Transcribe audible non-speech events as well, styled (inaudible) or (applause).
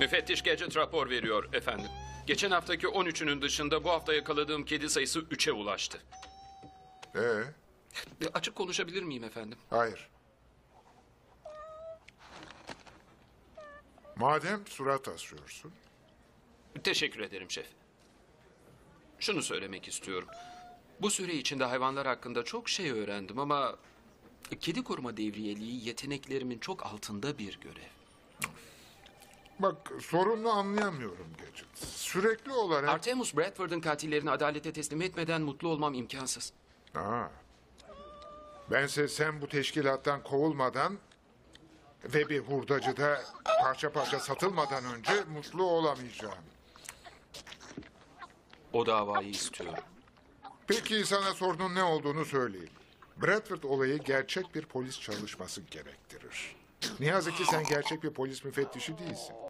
Müfettiş Gadget rapor veriyor efendim. Geçen haftaki 13'ünün dışında bu hafta yakaladığım kedi sayısı 3'e ulaştı. Ee, E, (laughs) Açık konuşabilir miyim efendim? hayır. Madem surat asıyorsun, Teşekkür ederim şef. Şunu söylemek istiyorum. Bu süre içinde hayvanlar hakkında çok şey öğrendim ama... ...kedi koruma devriyeliği yeteneklerimin çok altında bir görev. Bak sorunu anlayamıyorum Gadget. Sürekli olarak... Artemus Bradford'un katillerini adalete teslim etmeden mutlu olmam imkansız. Aa. Bense sen bu teşkilattan kovulmadan ve bir hurdacıda parça parça satılmadan önce mutlu olamayacağım. O davayı istiyorum. Peki sana sorunun ne olduğunu söyleyeyim. Bradford olayı gerçek bir polis çalışması gerektirir. Ne yazık ki sen gerçek bir polis müfettişi değilsin.